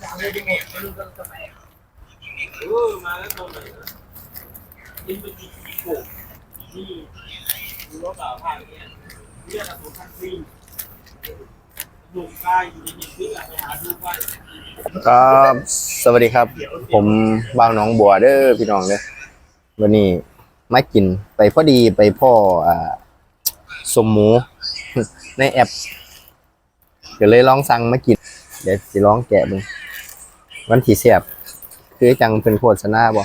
เออมาแล้วตอนไหนนะยิงไปที่ที่โกะนี่ดูรถเปล่าผ่านเนี่ยเรียกกระสุนทันซีหนุ่มกายอยู่ในยิงที่ไปหาดูว่าครับสวัสดีครับ ผมบ่าวหน้องบัวเด้อพี่น้องเด้อวันนี้มากินไปพอดีไปพ่ออ่าสมหมู ในแอปก็เลยลองสั่งมากิน เดี๋ยวสิลองแกะมึง วันที่เสียบ คือจังเป็นโฆษณาบ่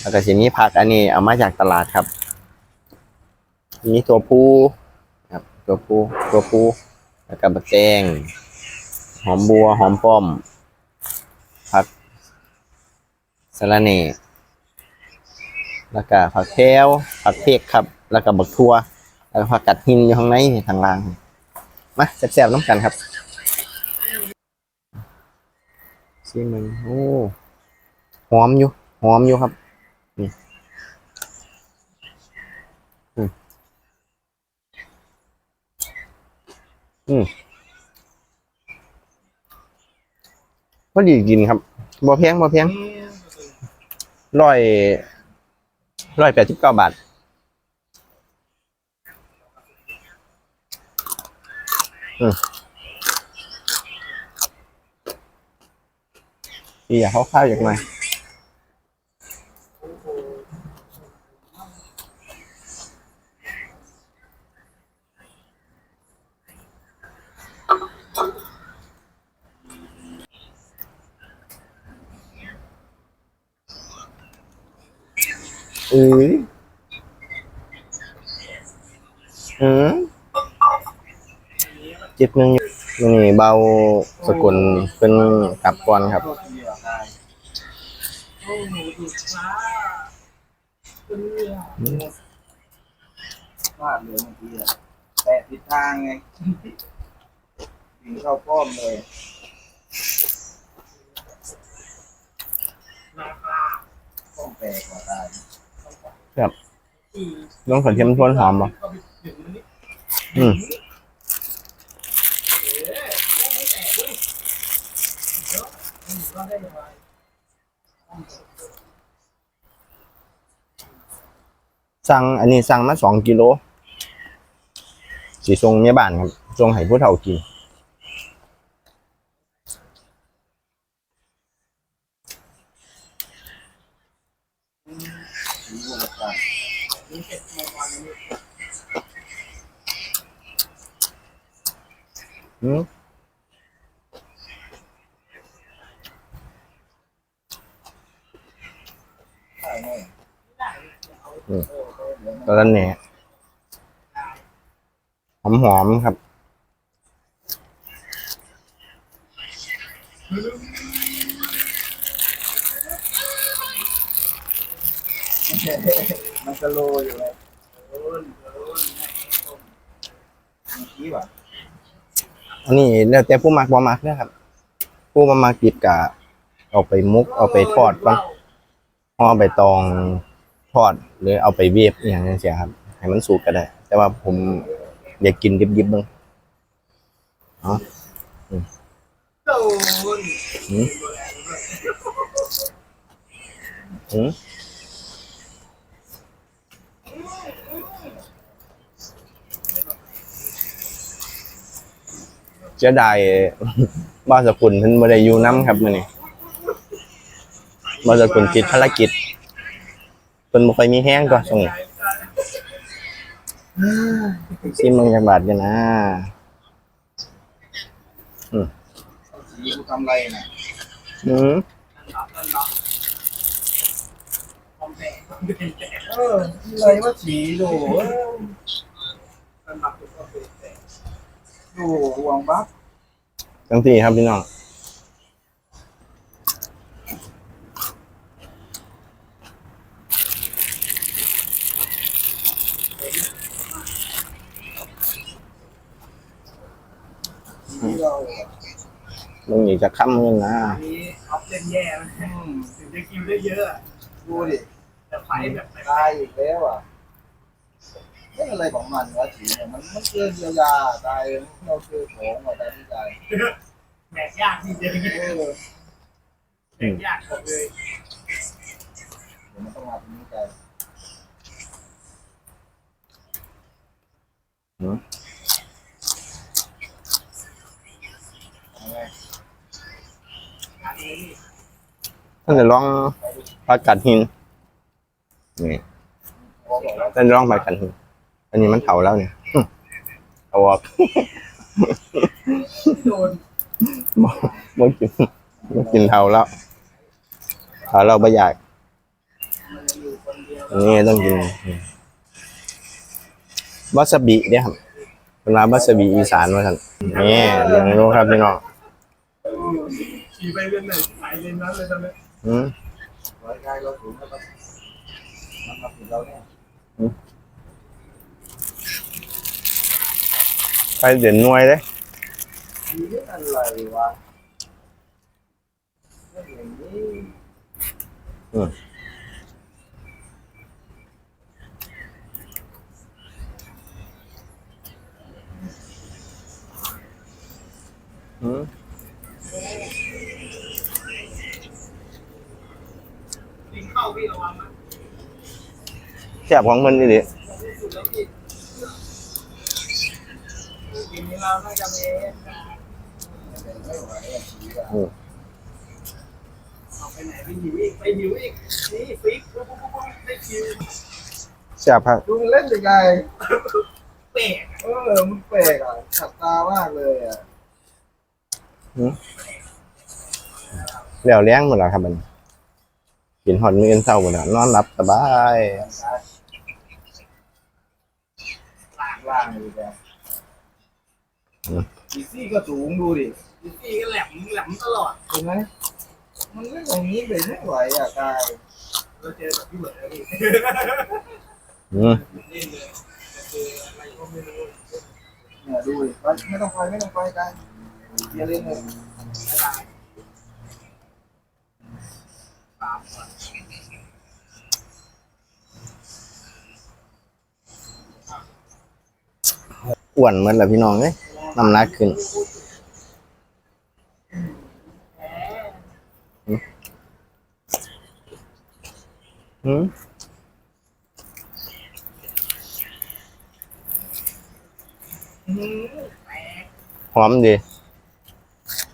แล้วก็สิมีผักอันนี้เอามาจากตลาดครับ มีตัวผู้ครับ ตัวผู้ตัวผู้แล้วก็บักแตงหอมบัวหอมป้อม ผักสะระเน่แล้วก็ผักแพรวผักเพกครับ แล้วก็บักทั่วแล้วก็ผักกัดหินอยู่ข้างในทางล่างมาแซ่บๆน้ำกันครับ ซีมึงโอ้หอมอยู่หอมอยู่ครับนี่อืมอืมพอดีกินครับบ่แพงบ่แพงร้อยร้อยแปดสิบเก้าบาทอืม อีอยากข้าวอย่างไรอ้ยอืมจิบหนึ่งนี่เบาสกุลเป็นกลับก่อนครับ พลาดเลยบางทีอะแตะผิดทางไงวิ่งเข้าป้อมเลยป้อมแตกกว่าตายน้องขนเทียมทวนหอมป่ะอืม สั่งอันนี้สั่งมาสองกิโลสีทรงเมียบ้านครับทรงให้ผู้เฒ่ากินผีวงการอืม ใช่ไหมตอนนี้หอมหอมๆครับ มันจะโลอยู่เลยอันนี้แล้วแต่ผู้มักบ่มักนะครับ ผู้บ่มักดิบกะเอาไปมุกเอาไปทอดก่อนห่อใบตอง ทอดหรือเอาไปเวฟอย่างนี้ยครับให้มันสุกก็ได้ แต่ว่าผมอยากกินดิบๆเบ้างเอ๋ออืมอืมอืมเสียดายบ้านสกุลเพิ่นบ่ได้อยู่น้ำครับมื้อนี้บ้านสกุลติดภารกิจ เพิ่นบ่ค่อยมีแห้งก็ช่วงนี้ซิมเบิ่งจักบาทกันนะผีกูทำไรน่ะอืมเอออะไรว่าผีดูเอ้ยดูห่วงบักจังซี่ครับพี่น้อง มึงอีกจะค้ำเงินนะนี้ออฟเล่นแย่นะอืมถึงจะคิวได้เยอะอะดูดิแต่ไฟแบบไม่ตายอีกแล้วอะเรื่องอะไรของมันวะผีเนี่ยมันมันเกินเยียวยาตายเราเจอของอะตายไม่ตายแบกยากจริงเออๆแบกยากหมดเลยเดี๋ยวมันต้องมาตรงนี้ใจเอาไง อันนี้นี่ ท่านจะลองผักกัดหินนี่พอบอกแล้วท่านจะลองผักกัดหิน อันนี้มันเผาแล้วเนี่ยหึเอาออกโดนบ่กินบ่กินเผาแล้วเผาเราไม่อยากมันอยู่คนเดียวนี่ต้องกินวาซาบิเนี่ยครับเป็นร้านวาซาบิอีสานว่าท่านนี่เรื่องรู้ครับพี่น้อง ขี่ไปเรื่อยๆไปเรื่อยนั้นเลยตอนนี้อืมร้อยกายเราสูงแล้วก็มันมาถึงเราเนี่ยไปเด่นหน่วยเลยมีเรื่องอะไรวะเรื่องอย่างนี้อืม ลิงเข้าพี่ระวังนะ แซ่บของมันนี่ดิ สุดแล้วพี่กินนี้เราน่าจะเมส ไม่ไหวอะชีวิตอะ เอาไปไหนไปหิวอีกไปหิวอีกนี่ฟิกปุ๊ บปุ๊บปุ๊บได้คิวแซ่บครับดูมันเล่นยังไงเป๊ะเออมันแปลกอะขัดตามากเลยอะแล้วเลี้ยงหมดแล้วครับมันกินหอดมื้ออนเช้าหมดแล้วนอนหลับสบาย ล่างเลยแกอีซี่ก็สูงดูดิพี่ก็แหลมแหลมตลอดเห็นไหมมันเล่นอย่างนี้เลยไม่ไหวอะกายเราเจอกับพี่เหมือนพี่อืมเล่นเลยเจออะไรก็ไม่รู้เนี่ยดูดิไปไม่ต้องไปไม่ต้องไปกายเดี๋ยวเล่นเลยไม่ได้ตามก่อน อ้วนเหมือนแหละพี่น้องเอ้ยน้ำหนักขึ้นอืมอืมแตกหอมดี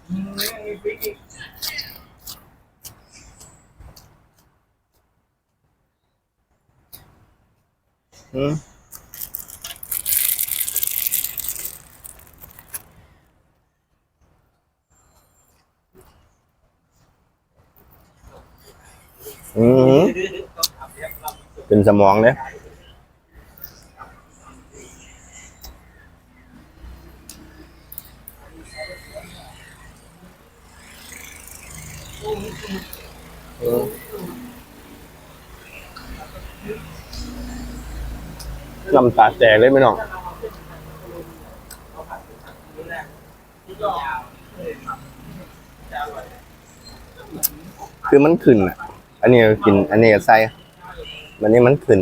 อืมมีฟิกอีก อืมอืม ต้องทำเรียบร้อย เป็นสมองเลยน้ำตาแตกเลยพี่น้องที่ยาวเลยครับจะอร่อยคือมันขึ้นอะ อันนี้ก็กิน อันนี้ก็ใส่ มันนี้มันขึ้น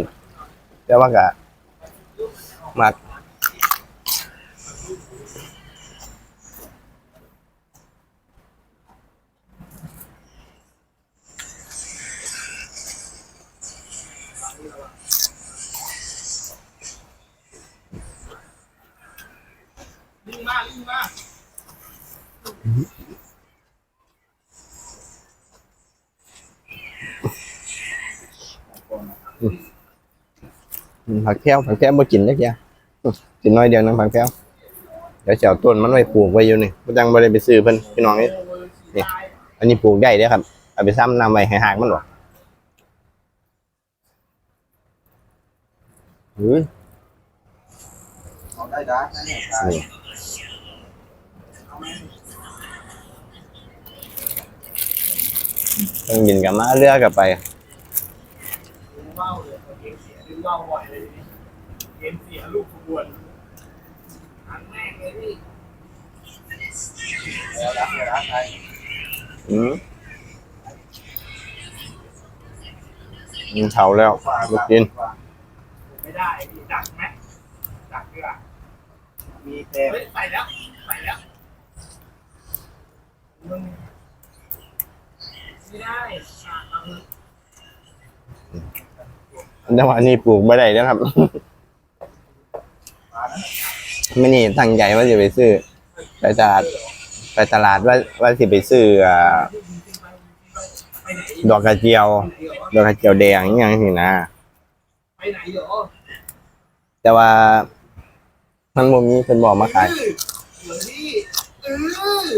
แต่ว่าก็มาก ลิงมาลิงมา อืม ผักแก้วผักแก้วบ่กินจักอย่างกินน้อยเดียวนึงผักแก้วเดี๋ยวเจะเอาต้นมันไว้ปลูกไว้อยู่นี่บ่จังบ่ได้ไปซื้อเพิ่นพี่น้องนี่นี่อันนี้ปลูกได้เด้อครับเอาไปซ้ำนำไว้ให้หากมันหรอกเฮ้ยนี่ต้องกินกับมาเรือกับไป ดึงว่าวเลยเกมเสียดึงว่าวบ่อยเลยเกมเสียลูกขบวนอันแม่งเลยพี่แล้วรักแล้วรักกายอืมอืมเผาแล้วลูกกิน ไม่ได้พี่ดักไหมดักดีกว่ามีแต่เฮ้ยไปแล้วไปแล้วไม่ได้อะเอาเถอะ แต่ว่านี่ปลูกไม่ได้นะครับ ไม่นี่ตั้งใจว่าจะไปซื้อ ไปตลาด ไปตลาดว่าว่าสิไปซื้ออดอกกระเจียว ดอกกระเจียวแดงอย่างนี้นะไปไหนเหรอแต่ว่ามันบ่มีเป็นบ่อมาขายเหมือนที่เออ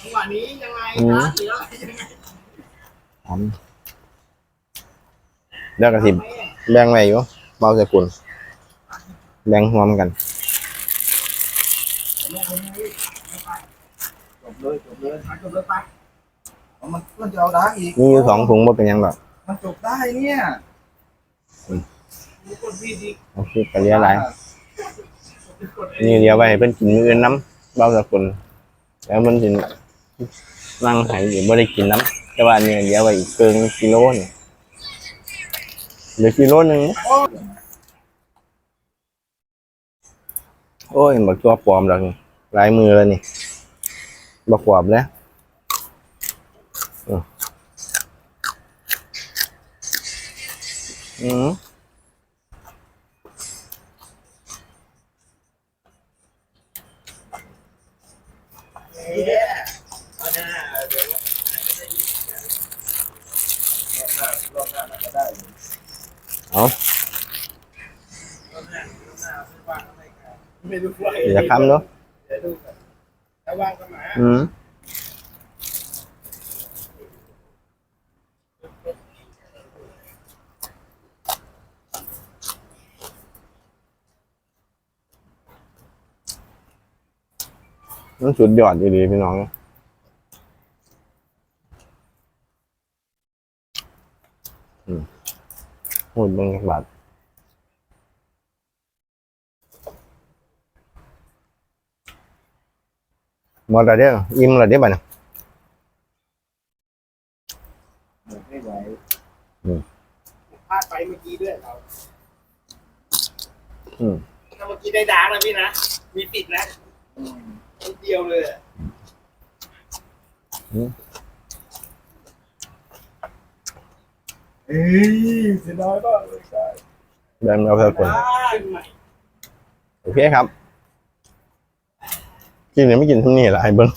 จังหวะนี้ยังไงนะหรืออะไรยังไง อืมเดี๋ยวกระสิบแบ่งไว้อยู่เบาสกุลแบ่งรวมกันจบเลยจบเลยจบเลยไปเอามันมันจะเอาดักอีกมีอยู่สองถุงบ่เป็นหยังหรอกมันจบได้เนี่ยมีคนพี่ดีเอาคือกระเลียหลายกดนี่เดียวไว้ให้เพิ่นกินมื้ออื่นน้ำเบาสกุลแล้วมันสินั่งหายอยู่บ่ได้กินน้ำแต่ว่าเนี่ยเดี๋ยวไว้อีกเกินกิโลนี่ เหลือกิโลหนึงโอ้ยบักตัวปลอมแล้วนี่ลายมือแล้วนี่บักขวบแล้วอืมอืม เอาหน้าเดี๋ยว รอบหน้ามันจะได้ เอา ไม่ รู้ว่าอย่าคำเนาะเดี๋ยวดูก่อนถ้าว่างก็มาอืมมันสุดยอดดีๆพี่น้องอืมพูดเบิ่งจักบาท หมดแล้วเด้ออิ่มแล้วเด้อบัดนี้ไม่ไหวพลาดไปเมื่อกี้ด้วยเราอืมถ้าเมื่อกี้ได้ดาร์กนะพี่นะ มีติดนะอืมนิดเดียวเลยอะเอ้ยเสียดายมากเลยใช่ เดินเอาเถอะคนโอเคครับ กินเนี่ยไม่กินทั้งนี้แหละไอเบิ้ง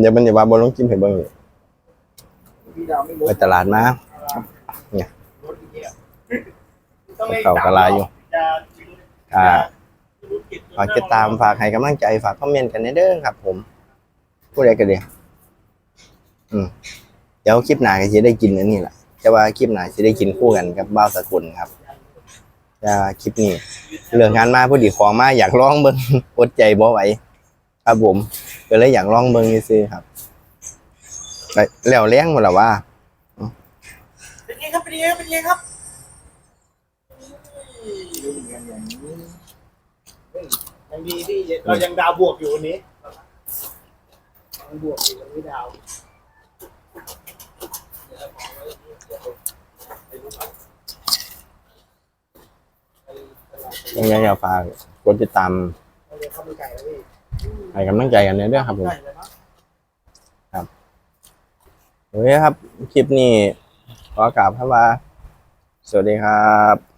เดี๋ยวมันจะว่าบนต้องกินให้เบิ้งอยู่ไปตลาดมาเนี่ยเก่ากะลาอยู่อ่าจะรู้กิจฝากติดตามฝากให้กำลังใจฝากคอมเมนต์กันในเด้อครับ ผมผู้ใดก็ดีอืมเดี๋ยวคลิปหน้าก็จะได้กินอันนี้แหละแต่ว่าคลิปหน้าจะได้กินคู่กันกับบ้าวสกุลครับแต่ว่าคลิปนี้ เรื่องงานมาพอดีของมาอยากลองเบิ้งอดใจบ่ไหว ครับผมก็เลยอยากลองเบิ้งซื้อๆครับไปแล้วแรงหมดแล้วว่าเป็นไงครับเป็นไงครับเป็นไงครับดูเงินอย่างนี้ยังดีที่เรายังดาวบวกอยู่วันนี้ยังบวกอยู่วันนี้ดาวเดี๋ยวเรามองไว้เดี๋ยวไปดูก่อนไปตลาดไปยังไงอยากฝากกดติดตาม ให้กำลังใจกันเด้อครับผมไก่เลยเนาะโอเคครับ คลิปนี้ขอกราบคำว่า สวัสดีครับ